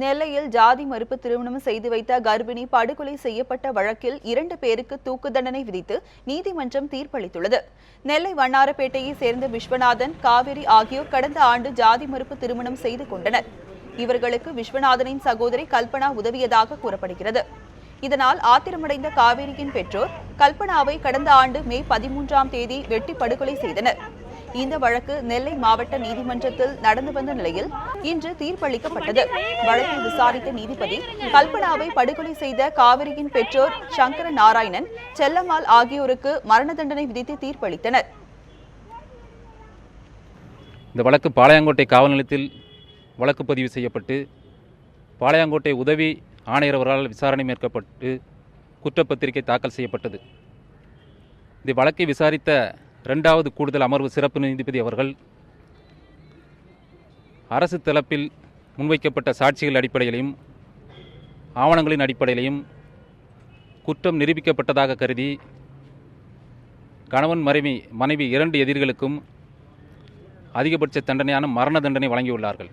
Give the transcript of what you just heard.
நெல்லையில் ஜாதி மறுப்பு திருமணம் செய்து வைத்த கர்ப்பிணி படுகொலை செய்யப்பட்ட வழக்கில் இரண்டு பேருக்கு தூக்கு தண்டனை விதித்து நீதிமன்றம் தீர்ப்பளித்துள்ளது. நெல்லை வண்ணாரப்பேட்டையை சேர்ந்த விஸ்வநாதன் காவிரி ஆகியோர் கடந்த ஆண்டு ஜாதி மறுப்பு திருமணம் செய்து கொண்டனர். இவர்களுக்கு விஸ்வநாதனின் சகோதரி கல்பனா உதவியதாக கூறப்படுகிறது. இதனால் ஆத்திரமடைந்த காவேரியின் பெற்றோர் கல்பனாவை கடந்த ஆண்டு மே பதிமூன்றாம் தேதி வெட்டி படுகொலை செய்தனர். இந்த வழக்கு நெல்லை மாவட்ட நீதிமன்றத்தில் நடந்து வந்த நிலையில் இன்று தீர்ப்பளிக்கப்பட்டது. வழக்கை விசாரித்த நீதிபதி கல்பனாவை படுகொலை செய்த காவிரியின் பெற்றோர் சங்கர நாராயணன் செல்லம்மாள் ஆகியோருக்கு மரண தண்டனை விதித்து தீர்ப்பளித்தனர். இந்த வழக்கு பாளையங்கோட்டை காவல் நிலையத்தில் வழக்கு பதிவு செய்யப்பட்டு பாளையங்கோட்டை உதவி ஆணையர் அவர்களால் விசாரணை மேற்கப்பட்டு குற்றப்பத்திரிகை தாக்கல் செய்யப்பட்டது. இந்த வழக்கை விசாரித்த ரெண்டாவது கூடுதல் அமர்வு சிறப்பு நீதிபதி அவர்கள் அரசு தளப்பில் முன்வைக்கப்பட்ட சாட்சிகள் அடிப்படையிலையும் ஆவணங்களின் அடிப்படையிலையும் குற்றம் நிரூபிக்கப்பட்டதாக கருதி கணவன் மனைவி மனைவி இரண்டு எதிரிகளுக்கும் அதிகபட்ச தண்டனையான மரண தண்டனை வழங்கியுள்ளார்கள்.